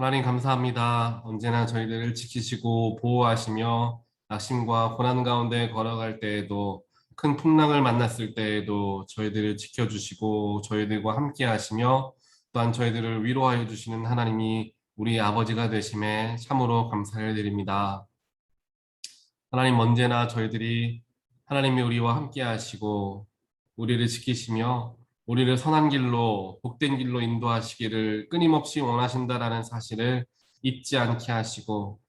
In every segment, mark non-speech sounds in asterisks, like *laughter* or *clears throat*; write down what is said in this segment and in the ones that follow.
하나님 감사합니다. 언제나 저희들을 지키시고 보호하시며 낙심과 고난 가운데 걸어갈 때에도 큰 풍랑을 만났을 때에도 저희들을 지켜주시고 저희들과 함께 하시며 또한 저희들을 위로하여 주시는 하나님이 우리 아버지가 되심에 참으로 감사를 드립니다. 하나님 언제나 저희들이 하나님이 우리와 함께 하시고 우리를 지키시며 우리를 선한 길로 복된 길로 인도하시기를 끊임없이 원하신다라는 사실을 잊지 않게 하시고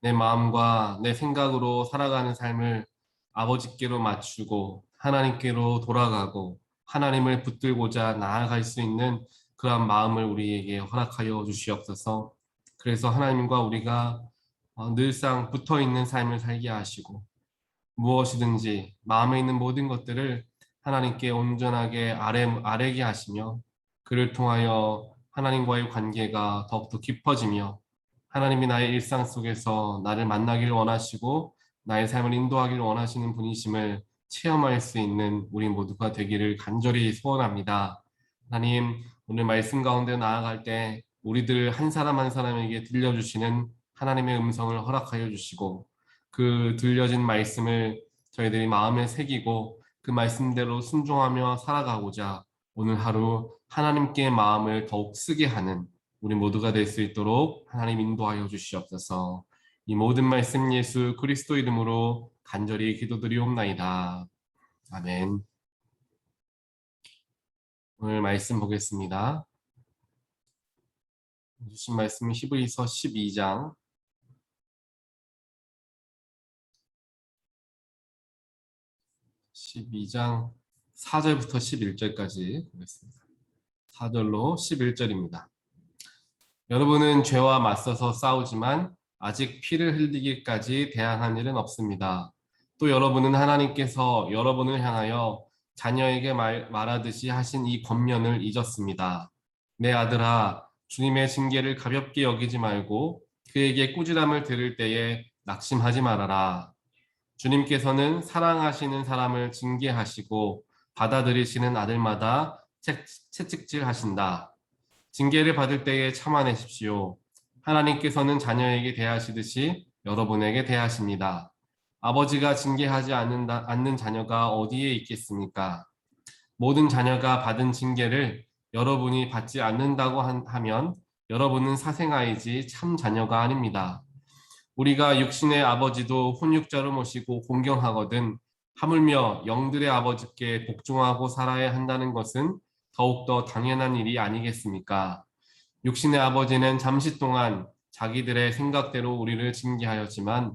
내 마음과 내 생각으로 살아가는 삶을 아버지께로 맞추고 하나님께로 돌아가고 하나님을 붙들고자 나아갈 수 있는 그러한 마음을 우리에게 허락하여 주시옵소서. 그래서 하나님과 우리가 어, 늘상 붙어 있는 삶을 살게 하시고 무엇이든지 마음에 있는 모든 것들을 하나님께 온전하게 아뢰, 아뢰게 하시며 그를 통하여 하나님과의 관계가 더욱더 깊어지며 하나님이 나의 일상 속에서 나를 만나기를 원하시고 나의 삶을 인도하기를 원하시는 분이심을 체험할 수 있는 우리 모두가 되기를 간절히 소원합니다. 하나님 오늘 말씀 가운데 나아갈 때 우리들 한 사람 한 사람에게 들려주시는 하나님의 음성을 허락하여 주시고 그 들려진 말씀을 저희들이 마음에 새기고 그 말씀대로 순종하며 살아가고자 오늘 하루 하나님께 마음을 더욱 쓰게 하는 우리 모두가 될 수 있도록 하나님 인도하여 주시옵소서. 이 모든 말씀 예수 그리스도 이름으로 간절히 기도드리옵나이다. 아멘. 오늘 말씀 보겠습니다. 주신 말씀 히브리서 12장 12장 4절부터 11절까지 보겠습니다. 4절로 11절입니다. 여러분은 죄와 맞서서 싸우지만 아직 피를 흘리기까지 대항한 일은 없습니다. 또 여러분은 하나님께서 여러분을 향하여 자녀에게 말, 말하듯이 하신 이 권면을 잊었습니다. 내 아들아, 주님의 징계를 가볍게 여기지 말고 그에게 꾸지람을 들을 때에 낙심하지 말아라. 주님께서는 사랑하시는 사람을 징계하시고 받아들이시는 아들마다 채찍질 하신다. 징계를 받을 때에 참아내십시오. 하나님께서는 자녀에게 대하시듯이 여러분에게 대하십니다. 아버지가 징계하지 않는다, 않는 자녀가 어디에 있겠습니까? 모든 자녀가 받은 징계를 여러분이 받지 않는다고 하면 여러분은 사생아이지 참 자녀가 아닙니다. 우리가 육신의 아버지도 혼육자로 모시고 공경하거든 하물며 영들의 아버지께 복종하고 살아야 한다는 것은 더욱더 당연한 일이 아니겠습니까? 육신의 아버지는 잠시 동안 자기들의 생각대로 우리를 징계하였지만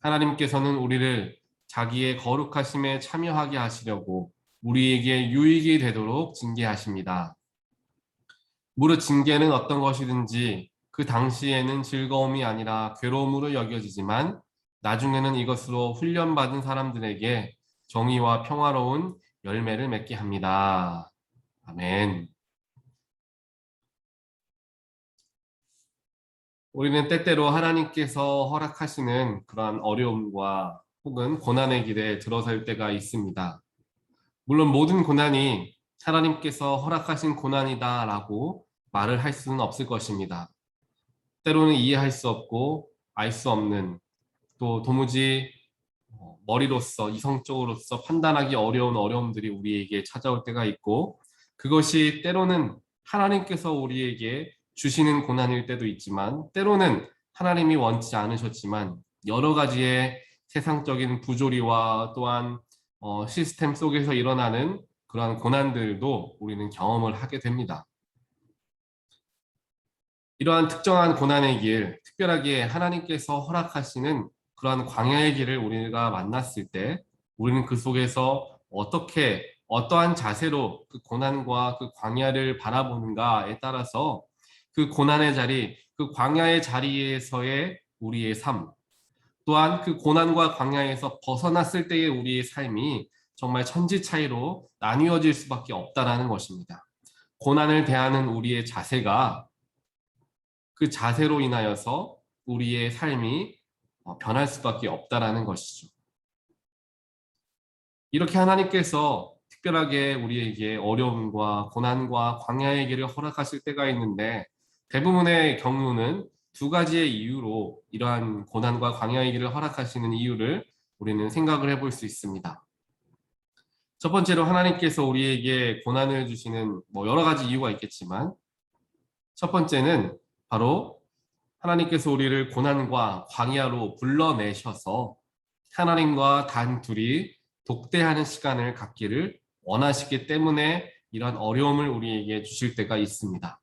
하나님께서는 우리를 자기의 거룩하심에 참여하게 하시려고 우리에게 유익이 되도록 징계하십니다. 무릇 징계는 어떤 것이든지 그 당시에는 즐거움이 아니라 괴로움으로 여겨지지만 나중에는 이것으로 훈련받은 사람들에게 정의와 평화로운 열매를 맺게 합니다. 아멘. 우리는 때때로 하나님께서 허락하시는 그러한 어려움과 혹은 고난의 길에 들어설 때가 있습니다. 물론 모든 고난이 하나님께서 허락하신 고난이다라고 말을 할 수는 없을 것입니다. 때로는 이해할 수 없고 알 수 없는 또 도무지 어, 머리로서 이성적으로서 판단하기 어려운 어려움들이 우리에게 찾아올 때가 있고 그것이 때로는 하나님께서 우리에게 주시는 고난일 때도 있지만 때로는 하나님이 원치 않으셨지만 여러 가지의 세상적인 부조리와 또한 어, 시스템 속에서 일어나는 그러한 고난들도 우리는 경험을 하게 됩니다. 이러한 특정한 고난의 길, 특별하게 하나님께서 허락하시는 그러한 광야의 길을 우리가 만났을 때 우리는 그 속에서 어떻게 어떠한 자세로 그 고난과 그 광야를 바라보는가에 따라서 그 고난의 자리, 그 광야의 자리에서의 우리의 삶, 또한 그 고난과 광야에서 벗어났을 때의 우리의 삶이 정말 천지 차이로 나뉘어질 수밖에 없다라는 것입니다. 고난을 대하는 우리의 자세가 그 자세로 인하여서 우리의 삶이 어, 변할 수밖에 없다라는 것이죠. 이렇게 하나님께서 특별하게 우리에게 어려움과 고난과 광야의 길을 허락하실 때가 있는데 대부분의 경우는 두 가지의 이유로 이러한 고난과 광야의 길을 허락하시는 이유를 우리는 생각을 해볼 수 있습니다. 첫 번째로 하나님께서 우리에게 고난을 주시는 뭐 여러 가지 이유가 있겠지만 첫 번째는 바로 하나님께서 우리를 고난과 광야로 불러내셔서 하나님과 단 둘이 독대하는 시간을 갖기를 원하시기 때문에 이런 어려움을 우리에게 주실 때가 있습니다.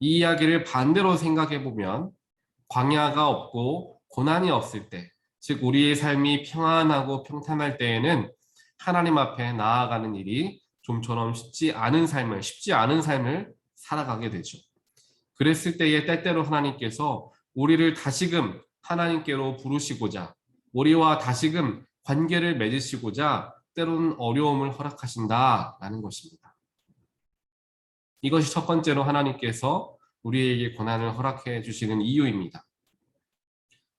이 이야기를 반대로 생각해 보면 광야가 없고 고난이 없을 때, 즉 우리의 삶이 평안하고 평탄할 때에는 하나님 앞에 나아가는 일이 좀처럼 쉽지 않은 삶을 쉽지 않은 삶을 살아가게 되죠. 그랬을 때에 때때로 하나님께서 우리를 다시금 하나님께로 부르시고자 우리와 다시금 관계를 맺으시고자 때로는 어려움을 허락하신다라는 것입니다. 이것이 첫 번째로 하나님께서 우리에게 고난을 허락해 주시는 이유입니다.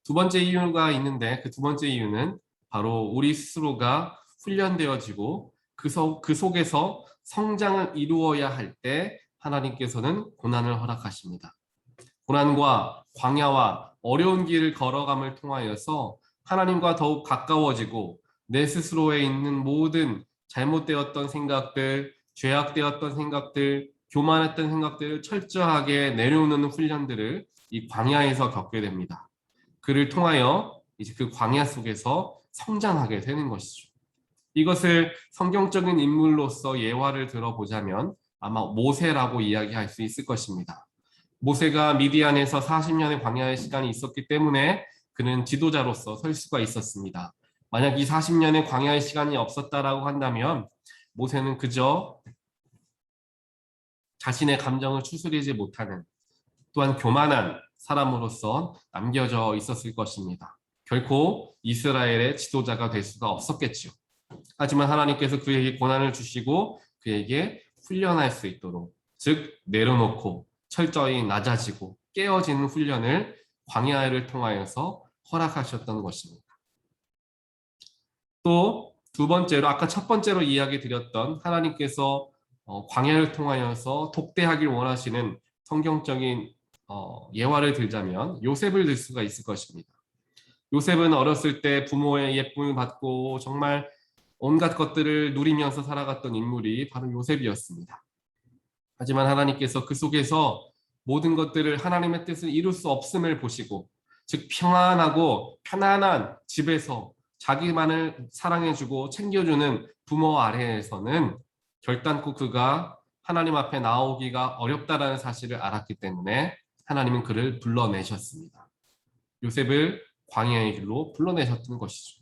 두 번째 이유가 있는데 그 두 번째 이유는 바로 우리 스스로가 훈련되어지고 그, 속, 그 속에서 성장을 이루어야 할 때 하나님께서는 고난을 허락하십니다. 고난과 광야와 어려운 길을 걸어감을 통하여서 하나님과 더욱 가까워지고 내 스스로에 있는 모든 잘못되었던 생각들, 죄악되었던 생각들, 교만했던 생각들을 철저하게 내려놓는 훈련들을 이 광야에서 겪게 됩니다. 그를 통하여 이제 그 광야 속에서 성장하게 되는 것이죠. 이것을 성경적인 인물로서 예화를 들어보자면 아마 모세라고 이야기할 수 있을 것입니다. 모세가 미디안에서 40년의 광야의 시간이 있었기 때문에 그는 지도자로서 설 수가 있었습니다. 만약 이 40년의 광야의 시간이 없었다라고 한다면 모세는 그저 자신의 감정을 추스리지 못하는 또한 교만한 사람으로서 남겨져 있었을 것입니다. 결코 이스라엘의 지도자가 될 수가 없었겠지요. 하지만 하나님께서 그에게 고난을 주시고 그에게 훈련할 수 있도록 즉 내려놓고 철저히 낮아지고 깨어지는 훈련을 광야를 통하여서 허락하셨던 것입니다. 또 두 번째로 아까 첫 번째로 이야기 드렸던 하나님께서 어, 광야를 통하여서 독대하길 원하시는 성경적인 어, 예화를 들자면 요셉을 들 수가 있을 것입니다. 요셉은 어렸을 때 부모의 예쁨을 받고 정말 온갖 것들을 누리면서 살아갔던 인물이 바로 요셉이었습니다. 하지만 하나님께서 그 속에서 모든 것들을 하나님의 뜻을 이룰 수 없음을 보시고 즉 평안하고 편안한 집에서 자기만을 사랑해주고 챙겨주는 부모 아래에서는 결단코 그가 하나님 앞에 나오기가 어렵다라는 사실을 알았기 때문에 하나님은 그를 불러내셨습니다. 요셉을 광야의 길로 불러내셨던 것이죠.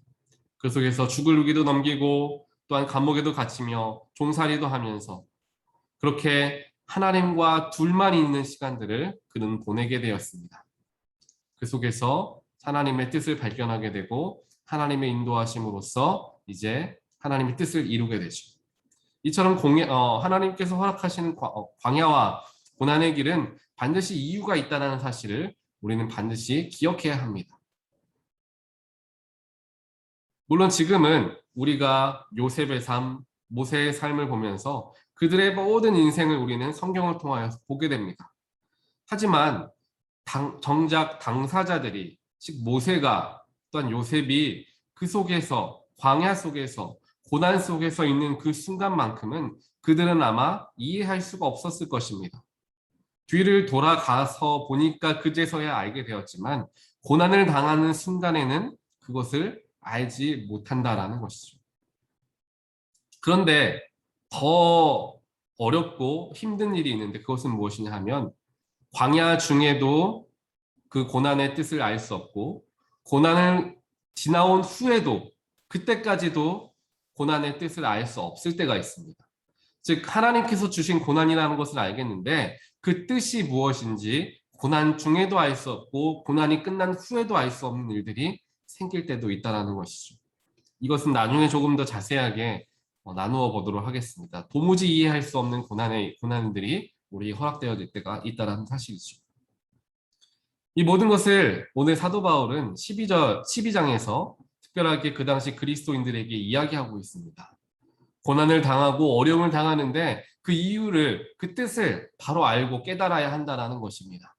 그 속에서 죽을 루기도 넘기고 또한 감옥에도 갇히며 종살이도 하면서 그렇게 하나님과 둘만 있는 시간들을 그는 보내게 되었습니다. 그 속에서 하나님의 뜻을 발견하게 되고 하나님의 인도하심으로써 이제 하나님의 뜻을 이루게 되죠. 이처럼 공예, 어, 하나님께서 허락하시는 어, 광야와 고난의 길은 반드시 이유가 있다는 사실을 우리는 반드시 기억해야 합니다. 물론 지금은 우리가 요셉의 삶, 모세의 삶을 보면서 그들의 모든 인생을 우리는 성경을 통하여 보게 됩니다. 하지만 당, 정작 당사자들이 즉 모세가 또한 요셉이 그 속에서 광야 속에서 고난 속에서 있는 그 순간만큼은 그들은 아마 이해할 수가 없었을 것입니다. 뒤를 돌아가서 보니까 그제서야 알게 되었지만 고난을 당하는 순간에는 그것을 알지 못한다라는 것이죠. 그런데 더 어렵고 힘든 일이 있는데 그것은 무엇이냐 하면 광야 중에도 그 고난의 뜻을 알 수 없고 고난을 지나온 후에도 그때까지도 고난의 뜻을 알 수 없을 때가 있습니다. 즉 하나님께서 주신 고난이라는 것을 알겠는데 그 뜻이 무엇인지 고난 중에도 알 수 없고 고난이 끝난 후에도 알 수 없는 일들이 생길 때도 있다라는 것이죠. 이것은 나중에 조금 더 자세하게 어, 나누어 보도록 하겠습니다. 도무지 이해할 수 없는 고난의 고난들이 우리 허락되어질 때가 있다라는 사실이죠. 이 모든 것을 오늘 사도 바울은 12절 12장에서 특별하게 그 당시 그리스도인들에게 이야기하고 있습니다. 고난을 당하고 어려움을 당하는데 그 이유를 그 뜻을 바로 알고 깨달아야 한다는 것입니다.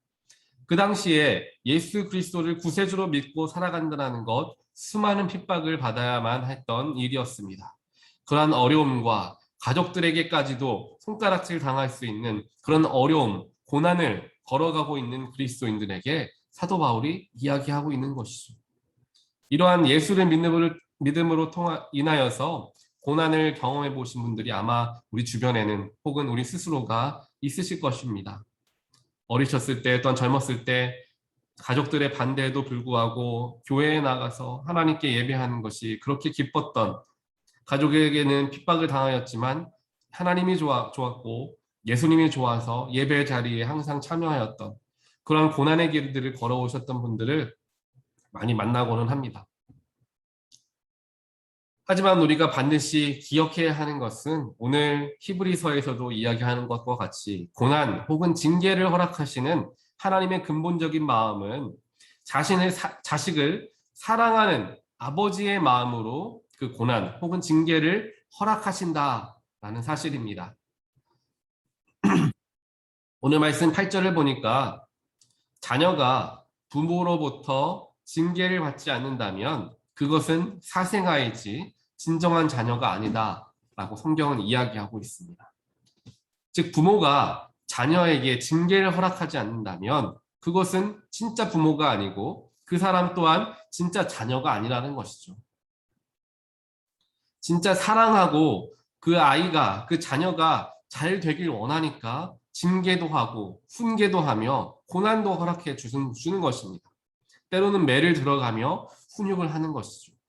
그 당시에 예수 그리스도를 구세주로 믿고 살아간다는 것 수많은 핍박을 받아야만 했던 일이었습니다. 그러한 어려움과 가족들에게까지도 손가락질 당할 수 있는 그런 어려움, 고난을 걸어가고 있는 그리스도인들에게 사도 바울이 이야기하고 있는 것이죠. 이러한 예수를 믿음으로, 믿음으로 통하, 인하여서 고난을 경험해 보신 분들이 아마 우리 주변에는 혹은 우리 스스로가 있으실 것입니다. 어리셨을 때 또한 젊었을 때 가족들의 반대에도 불구하고 교회에 나가서 하나님께 예배하는 것이 그렇게 기뻤던 가족에게는 핍박을 당하였지만 하나님이 좋아, 좋았고 예수님이 좋아서 예배 자리에 항상 참여하였던 그런 고난의 길들을 걸어오셨던 분들을 많이 만나고는 합니다. 하지만 우리가 반드시 기억해야 하는 것은 오늘 히브리서에서도 이야기하는 것과 같이 고난 혹은 징계를 허락하시는 하나님의 근본적인 마음은 자신의 사, 자식을 사랑하는 아버지의 마음으로 그 고난 혹은 징계를 허락하신다라는 사실입니다. *clears throat* 오늘 말씀 8절을 보니까 자녀가 부모로부터 징계를 받지 않는다면 그것은 사생아이지 진정한 자녀가 아니다라고 성경은 이야기하고 있습니다. 즉 부모가 자녀에게 징계를 허락하지 않는다면 그것은 진짜 부모가 아니고 그 사람 또한 진짜 자녀가 아니라는 것이죠. 진짜 사랑하고 그 아이가 그 자녀가 잘 되길 원하니까 징계도 하고 훈계도 하며 고난도 허락해 주는, 주는 것입니다. 때로는 매를 들어가며 훈육을 하는 것이죠.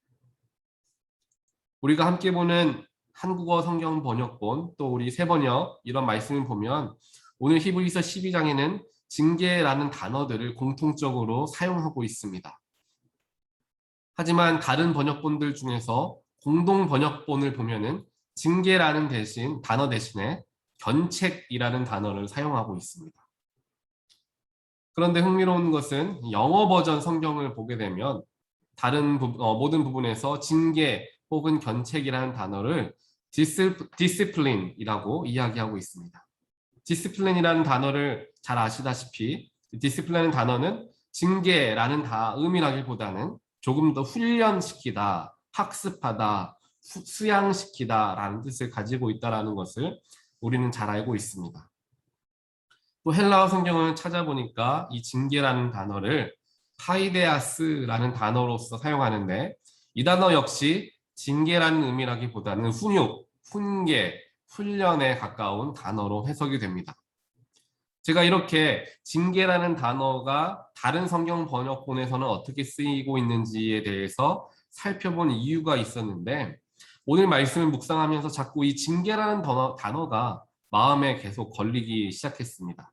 우리가 함께 보는 한국어 성경 번역본 또 우리 세번역 이런 말씀을 보면 오늘 히브리서 12장에는 징계라는 단어들을 공통적으로 사용하고 있습니다. 하지만 다른 번역본들 중에서 공동 번역본을 보면은 징계라는 대신 단어 대신에 견책이라는 단어를 사용하고 있습니다. 그런데 흥미로운 것은 영어 버전 성경을 보게 되면 다른 부, 어, 모든 부분에서 징계 혹은 견책이라는 단어를 디스플린이라고 이야기하고 있습니다. 디스플린이라는 단어를 잘 아시다시피 디스플린이라는 단어는 징계라는 다 의미라기보다는 조금 더 훈련시키다, 학습하다, 수양시키다 라는 뜻을 가지고 있다라는 것을 우리는 잘 알고 있습니다. 또 헬라어 성경을 찾아보니까 이 징계라는 단어를 하이데아스라는 단어로서 사용하는데 이 단어 역시 징계라는 의미라기보다는 훈육, 훈계, 훈련에 가까운 단어로 해석이 됩니다. 제가 이렇게 징계라는 단어가 다른 성경 번역본에서는 어떻게 쓰이고 있는지에 대해서 살펴본 이유가 있었는데 오늘 말씀을 묵상하면서 자꾸 이 징계라는 단어, 단어가 마음에 계속 걸리기 시작했습니다.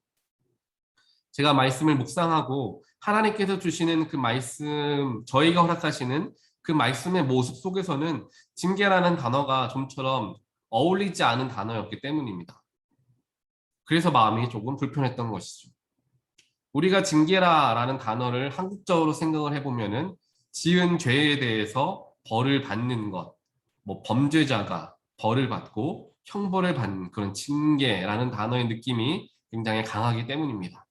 제가 말씀을 묵상하고 하나님께서 주시는 그 말씀, 저희가 허락하시는 그 말씀의 모습 속에서는 징계라는 단어가 좀처럼 어울리지 않은 단어였기 때문입니다. 그래서 마음이 조금 불편했던 것이죠. 우리가 징계라라는 단어를 한국적으로 생각을 해보면 은 지은 죄에 대해서 벌을 받는 것, 뭐 범죄자가 벌을 받고 형벌을 받는 그런 징계라는 단어의 느낌이 굉장히 강하기 때문입니다.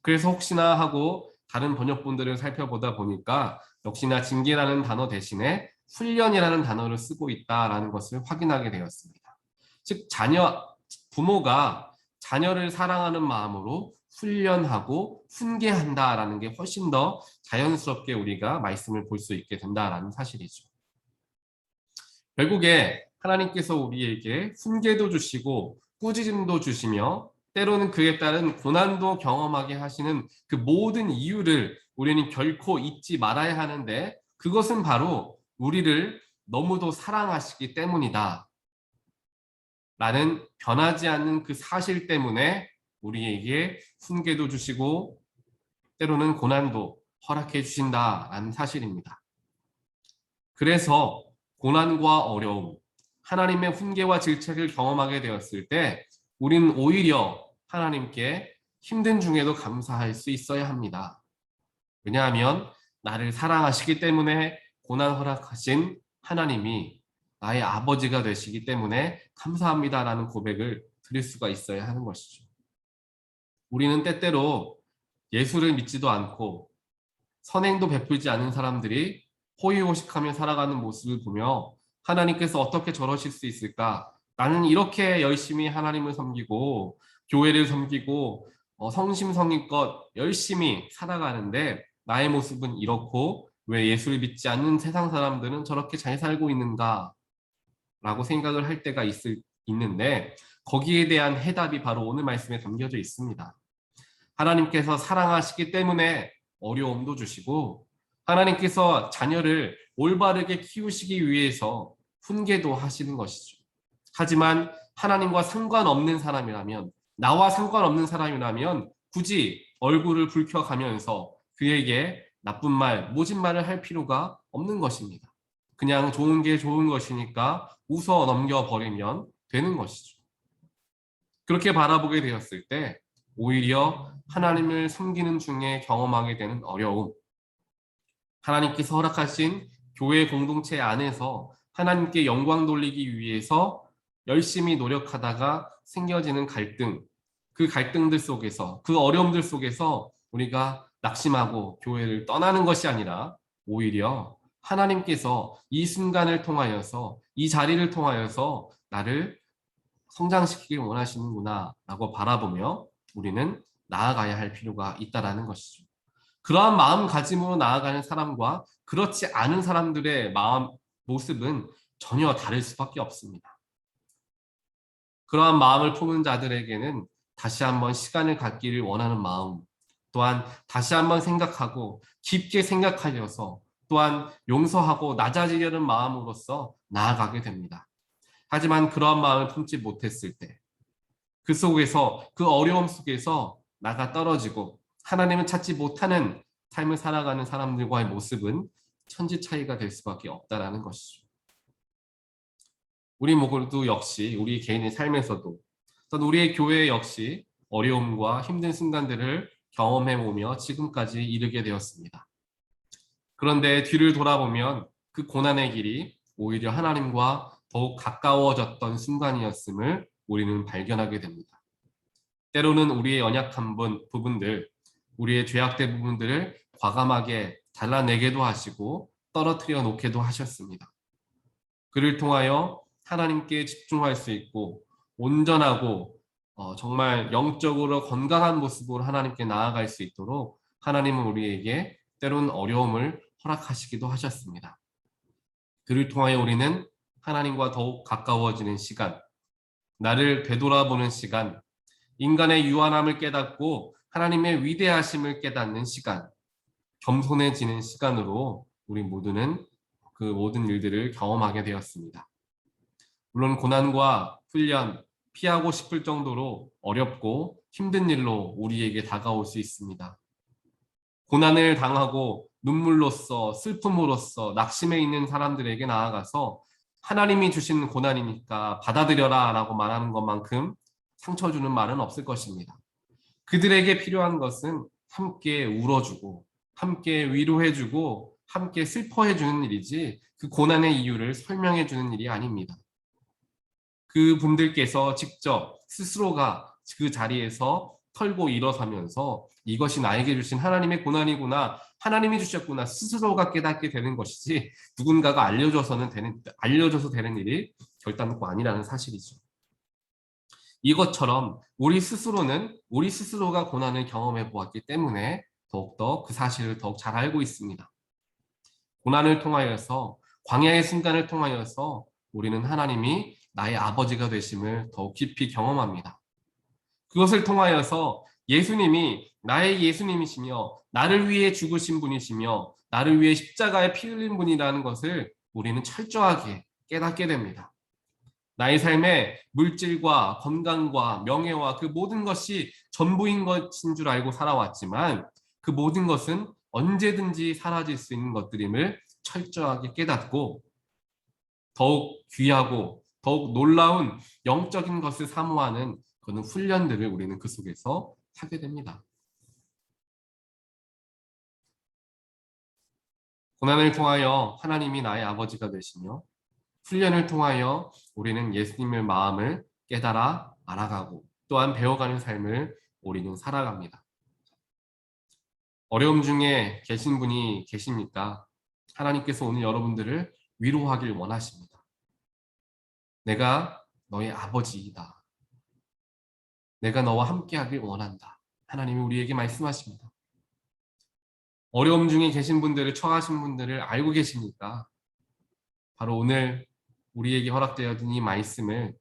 그래서 혹시나 하고 다른 번역본들을 살펴보다 보니까 역시나 징계라는 단어 대신에 훈련이라는 단어를 쓰고 있다라는 것을 확인하게 되었습니다. 즉 자녀 부모가 자녀를 사랑하는 마음으로 훈련하고 훈계한다라는 게 훨씬 더 자연스럽게 우리가 말씀을 볼 수 있게 된다라는 사실이죠. 결국에 하나님께서 우리에게 훈계도 주시고 꾸짖음도 주시며 때로는 그에 따른 고난도 경험하게 하시는 그 모든 이유를 우리는 결코 잊지 말아야 하는데 그것은 바로 우리를 너무도 사랑하시기 때문이다. 라는 변하지 않는 그 사실 때문에 우리에게 훈계도 주시고 때로는 고난도 허락해 주신다라는 사실입니다. 그래서 고난과 어려움, 하나님의 훈계와 질책을 경험하게 되었을 때 우리는 오히려 하나님께 힘든 중에도 감사할 수 있어야 합니다. 왜냐하면 나를 사랑하시기 때문에 고난 허락하신 하나님이 나의 아버지가 되시기 때문에 감사합니다라는 고백을 드릴 수가 있어야 하는 것이죠. 우리는 때때로 예수를 믿지도 않고 선행도 베풀지 않은 사람들이 호의호식하며 살아가는 모습을 보며 하나님께서 어떻게 저러실 수 있을까? 나는 이렇게 열심히 하나님을 섬기고 교회를 섬기고 어, 성심성의껏 열심히 살아가는데 나의 모습은 이렇고 왜 예수를 믿지 않는 세상 사람들은 저렇게 잘 살고 있는가? 라고 생각을 할 때가 있을, 있는데 거기에 대한 해답이 바로 오늘 말씀에 담겨져 있습니다. 하나님께서 사랑하시기 때문에 어려움도 주시고 하나님께서 자녀를 올바르게 키우시기 위해서 훈계도 하시는 것이죠. 하지만 하나님과 상관없는 사람이라면 나와 상관없는 사람이라면 굳이 얼굴을 붉혀가면서 그에게 나쁜 말, 모진 말을 할 필요가 없는 것입니다. 그냥 좋은 게 좋은 것이니까 웃어 넘겨버리면 되는 것이죠. 그렇게 바라보게 되었을 때 오히려 하나님을 섬기는 중에 경험하게 되는 어려움, 하나님께서 허락하신 교회 공동체 안에서 하나님께 영광 돌리기 위해서 열심히 노력하다가 생겨지는 갈등, 그 갈등들 속에서, 그 어려움들 속에서 우리가 낙심하고 교회를 떠나는 것이 아니라 오히려 하나님께서 이 순간을 통하여서 이 자리를 통하여서 나를 성장시키길 원하시는구나 라고 바라보며 우리는 나아가야 할 필요가 있다라는 것이죠. 그러한 마음가짐으로 나아가는 사람과 그렇지 않은 사람들의 마음 모습은 전혀 다를 수밖에 없습니다. 그러한 마음을 품은 자들에게는 다시 한번 시간을 갖기를 원하는 마음, 또한 다시 한번 생각하고 깊게 생각하여서 또한 용서하고 낮아지려는 마음으로서 나아가게 됩니다. 하지만 그러한 마음을 품지 못했을 때, 그 속에서, 그 어려움 속에서 나가 떨어지고 하나님을 찾지 못하는 삶을 살아가는 사람들과의 모습은 천지 차이가 될 수밖에 없다라는 것이죠. 우리 모두 역시 우리 개인의 삶에서도 또 우리의 교회 역시 어려움과 힘든 순간들을 경험해 보며 지금까지 이르게 되었습니다. 그런데 뒤를 돌아보면 그 고난의 길이 오히려 하나님과 더욱 가까워졌던 순간이었음을 우리는 발견하게 됩니다. 때로는 우리의 연약한 부분들, 우리의 죄악된 부분들을 과감하게 잘라내게도 하시고 떨어뜨려 놓게도 하셨습니다. 그를 통하여 하나님께 집중할 수 있고 온전하고 어, 정말 영적으로 건강한 모습으로 하나님께 나아갈 수 있도록 하나님은 우리에게 때론 어려움을 허락하시기도 하셨습니다. 그를 통하여 우리는 하나님과 더욱 가까워지는 시간, 나를 되돌아보는 시간, 인간의 유한함을 깨닫고 하나님의 위대하심을 깨닫는 시간, 겸손해지는 시간으로 우리 모두는 그 모든 일들을 경험하게 되었습니다. 물론 고난과 훈련, 피하고 싶을 정도로 어렵고 힘든 일로 우리에게 다가올 수 있습니다. 고난을 당하고 눈물로써 슬픔으로써 낙심해 있는 사람들에게 나아가서 하나님이 주신 고난이니까 받아들여라 라고 말하는 것만큼 상처 주는 말은 없을 것입니다. 그들에게 필요한 것은 함께 울어주고 함께 위로해주고 함께 슬퍼해주는 일이지 그 고난의 이유를 설명해주는 일이 아닙니다. 그 분들께서 직접 스스로가 그 자리에서 털고 일어서면서 이것이 나에게 주신 하나님의 고난이구나 하나님이 주셨구나 스스로가 깨닫게 되는 것이지 누군가가 알려줘서는 되는 알려줘서 되는 일이 결단코 아니라는 사실이죠. 이것처럼 우리 스스로는 우리 스스로가 고난을 경험해 보았기 때문에 더욱더 그 사실을 더욱 잘 알고 있습니다. 고난을 통하여서 광야의 순간을 통하여서 우리는 하나님이 나의 아버지가 되심을 더욱 깊이 경험합니다. 그것을 통하여서 예수님이 나의 예수님이시며 나를 위해 죽으신 분이시며 나를 위해 십자가에 피 흘린 분이라는 것을 우리는 철저하게 깨닫게 됩니다. 나의 삶에 물질과 건강과 명예와 그 모든 것이 전부인 것인 줄 알고 살아왔지만 그 모든 것은 언제든지 사라질 수 있는 것들임을 철저하게 깨닫고 더욱 귀하고 더욱 놀라운 영적인 것을 사모하는 그런 훈련들을 우리는 그 속에서 하게 됩니다. 고난을 통하여 하나님이 나의 아버지가 되시며 훈련을 통하여 우리는 예수님의 마음을 깨달아 알아가고 또한 배워가는 삶을 우리는 살아갑니다. 어려움 중에 계신 분이 계십니까? 하나님께서 오늘 여러분들을 위로하길 원하십니다. 내가 너의 아버지이다. 내가 너와 함께하길 원한다. 하나님이 우리에게 말씀하십니다. 어려움 중에 계신 분들을 처하신 분들을 알고 계십니까? 바로 오늘 우리에게 허락되어진 이 말씀을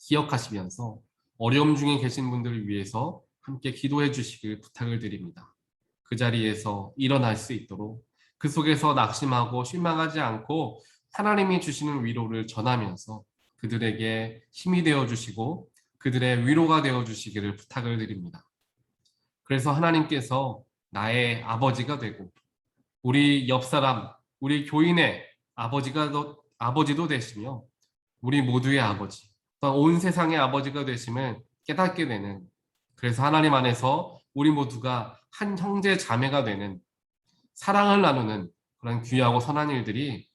기억하시면서 어려움 중에 계신 분들을 위해서 함께 기도해 주시길 부탁을 드립니다. 그 자리에서 일어날 수 있도록 그 속에서 낙심하고 실망하지 않고 하나님이 주시는 위로를 전하면서 그들에게 힘이 되어 주시고 그들의 위로가 되어 주시기를 부탁을 드립니다. 그래서 하나님께서 나의 아버지가 되고 우리 옆 사람, 우리 교인의 아버지가 더- 아버지도 되시며 우리 모두의 아버지, 온 세상의 아버지가 되심을 깨닫게 되는 그래서 하나님 안에서 우리 모두가 한 형제 자매가 되는 사랑을 나누는 그런 귀하고 선한 일들이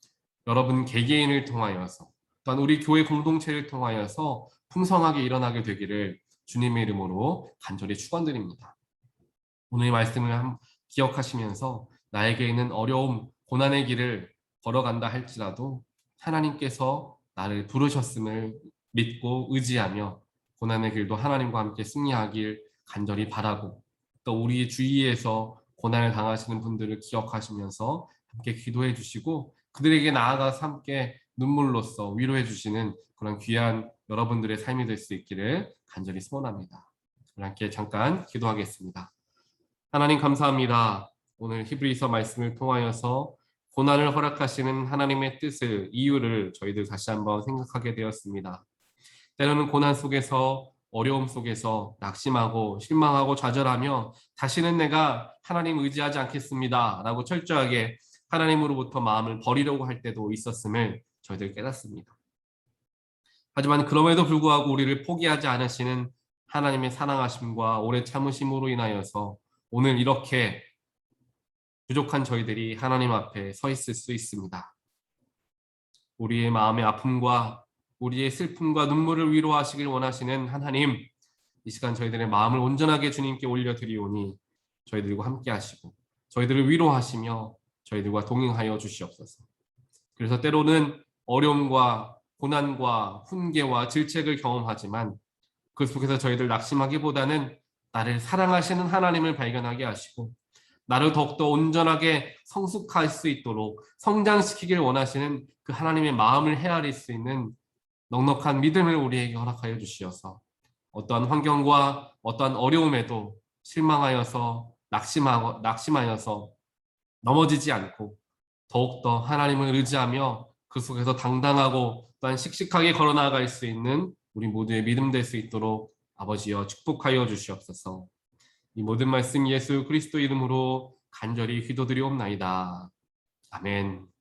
여러분 개개인을 통하여서 또한 우리 교회 공동체를 통하여서 풍성하게 일어나게 되기를 주님의 이름으로 간절히 축원드립니다. 오늘 의 말씀을 한- 기억하시면서 나에게 있는 어려움, 고난의 길을 걸어간다 할지라도 하나님께서 나를 부르셨음을 믿고 의지하며 고난의 길도 하나님과 함께 승리하길 간절히 바라고 또 우리 주위에서 고난을 당하시는 분들을 기억하시면서 함께 기도해 주시고 그들에게 나아가서 함께 눈물로써 위로해 주시는 그런 귀한 여러분들의 삶이 될 수 있기를 간절히 소원합니다. 우리 함께 잠깐 기도하겠습니다. 하나님 감사합니다. 오늘 히브리서 말씀을 통하여서 고난을 허락하시는 하나님의 뜻을 이유를 저희들 다시 한번 생각하게 되었습니다. 때로는 고난 속에서 어려움 속에서 낙심하고 실망하고 좌절하며 다시는 내가 하나님 의지하지 않겠습니다. 라고 철저하게 하나님으로부터 마음을 버리려고 할 때도 있었음을 저희들 깨닫습니다. 하지만 그럼에도 불구하고 우리를 포기하지 않으시는 하나님의 사랑하심과 오래 참으심으로 인하여서 오늘 이렇게 부족한 저희들이 하나님 앞에 서 있을 수 있습니다. 우리의 마음의 아픔과 우리의 슬픔과 눈물을 위로하시길 원하시는 하나님, 이 시간 저희들의 마음을 온전하게 주님께 올려드리오니 저희들과 함께 하시고 저희들을 위로하시며 저희들과 동행하여 주시옵소서. 그래서 때로는 어려움과 고난과 훈계와 질책을 경험하지만 그 속에서 저희들 낙심하기보다는 나를 사랑하시는 하나님을 발견하게 하시고 나를 더욱더 온전하게 성숙할 수 있도록 성장시키길 원하시는 그 하나님의 마음을 헤아릴 수 있는 넉넉한 믿음을 우리에게 허락하여 주시어서 어떠한 환경과 어떠한 어려움에도 실망하여서 낙심하고 낙심하여서 넘어지지 않고 더욱더 하나님을 의지하며 그 속에서 당당하고 또한 씩씩하게 걸어 나아갈 수 있는 우리 모두의 믿음 될 수 있도록 아버지여 축복하여 주시옵소서. 이 모든 말씀 예수 그리스도 이름으로 간절히 기도드리옵나이다. 아멘.